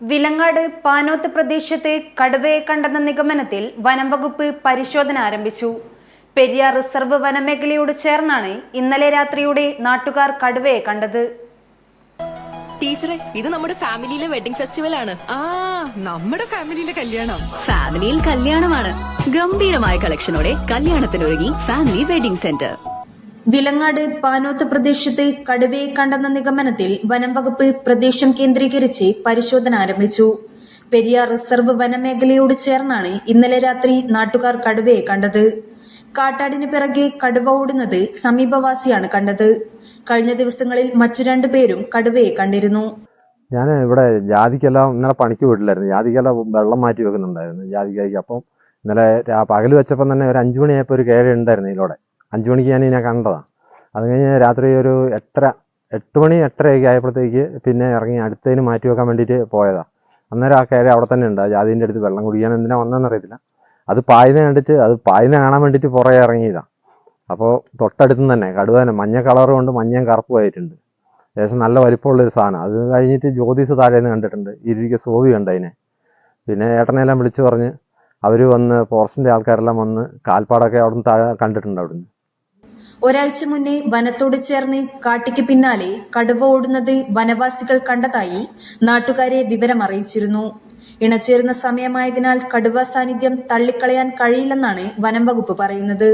വിലങ്ങാട് പാനോത്ത് പ്രദേശത്ത് കടുവയെ കണ്ടെന്ന നിഗമനത്തിൽ വനം വകുപ്പ് പരിശോധന ആരംഭിച്ചു. പെരിയാർ റിസർവ് വനമേഖലയോട് ചേർന്നാണ് ഇന്നലെ രാത്രിയോടെ നാട്ടുകാർ കടുവയെ കണ്ടത്. ടീച്ചറെ ഇത് നമ്മുടെ ഫാമിലിയിലെ വെഡിംഗ് ഫെസ്റ്റിവൽ ആണ്. ആ നമ്മുടെ ഫാമിലിയിലെ കല്യാണം. ഫാമിലിയിൽ കല്യാണമാണ്. ഗംഭീരമായ കളക്ഷനോടെ കല്യാണത്തിനൊരുങ്ങി family wedding centre. Vilangad Panoth പ്രദേശത്ത് കടുവയെ കണ്ടെന്ന നിഗമനത്തിൽ വനം വകുപ്പ് പ്രദേശം കേന്ദ്രീകരിച്ച് പരിശോധന ആരംഭിച്ചു. പെരിയാർ റിസർവ് വനമേഖലയോട് ചേർന്നാണ് ഇന്നലെ രാത്രി നാട്ടുകാർ കടുവയെ കണ്ടത്. കാട്ടാടിന് പിറകെ കടുവ ഓടുന്നത് സമീപവാസിയാണ് കണ്ടത്. കഴിഞ്ഞ ദിവസങ്ങളിൽ മറ്റു രണ്ടുപേരും കടുവയെ കണ്ടിരുന്നു. ഞാൻ ഇവിടെ ജാതിക്കെല്ലാം ഇന്നലെ പണിക്ക് വീട്ടിലായിരുന്നു ജാതിക്കെല്ലാം വെള്ളം മാറ്റി വെക്കുന്നുണ്ടായിരുന്നു ജാതിക്കായ്ക്ക് അപ്പം ഇന്നലെ പകൽ വെച്ചപ്പം തന്നെ ഒരു അഞ്ചു മണിയായപ്പോൾ ഒരു കേഴ ഉണ്ടായിരുന്നു ഇതിലൂടെ. അഞ്ചു മണിക്ക് ഞാൻ ഇതിനെ കണ്ടതാണ് അത് കഴിഞ്ഞ് രാത്രി ഒരു എട്ടര എട്ട് മണി എട്ടരയൊക്കെ ആയപ്പോഴത്തേക്ക് പിന്നെ ഇറങ്ങി അടുത്തതിന് മാറ്റി വെക്കാൻ വേണ്ടിയിട്ട് പോയതാണ് അന്നേരം ആ കയറി അവിടെ തന്നെ ഉണ്ട്. ജാതിന്റെ അടുത്ത് വെള്ളം കുടിക്കാൻ എന്തിനാ വന്നതെന്ന് അറിയത്തില്ല. അത് പായുന്ന കണ്ടിട്ട് അത് പായുന്ന കാണാൻ വേണ്ടിയിട്ട് പുറകെ ഇറങ്ങിയതാണ് അപ്പോൾ തൊട്ടടുത്ത് തന്നെ കടുവ തന്നെ മഞ്ഞ കളർ കൊണ്ട് മഞ്ഞയും കറുപ്പുമായിട്ടുണ്ട് ഏകദേശം നല്ല വലിപ്പമുള്ളൊരു സാധനം. അത് കഴിഞ്ഞിട്ട് ജ്യോതിസ് താഴേന്ന് കണ്ടിട്ടുണ്ട്. ഇരിക്കുക സോവി കണ്ട് അതിനെ. പിന്നെ ഏട്ടനെല്ലാം വിളിച്ചു പറഞ്ഞ് അവർ വന്ന് ഫോറസ്റ്റിന്റെ ആൾക്കാരെല്ലാം വന്ന് കാൽപ്പാടൊക്കെ അവിടുന്ന് താഴെ കണ്ടിട്ടുണ്ട് അവിടുന്ന്. ഒരാഴ്ച മുന്നേ വനത്തോട് ചേർന്ന് കാട്ടിക്ക് പിന്നാലെ കടുവ ഓടുന്നത് വനവാസികൾ കണ്ടതായി നാട്ടുകാരെ വിവരമറിയിച്ചിരുന്നു ഇണചേരുന്ന സമയമായതിനാൽ കടുവ സാന്നിധ്യം തള്ളിക്കളയാൻ കഴിയില്ലെന്നാണ് വനം വകുപ്പ് പറയുന്നത്.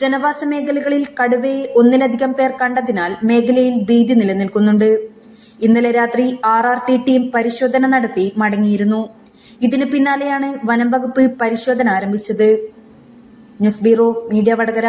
ജനവാസ മേഖലകളിൽ കടുവയെ ഒന്നിലധികം പേർ കണ്ടതിനാൽ മേഖലയിൽ ഭീതി നിലനിൽക്കുന്നുണ്ട്. ഇന്നലെ രാത്രി ആർ ആർ ടി ടീം പരിശോധന നടത്തി മടങ്ങിയിരുന്നു. ഇതിനു പിന്നാലെയാണ് വനം വകുപ്പ് പരിശോധന ആരംഭിച്ചത്. News bureau media Vadakara.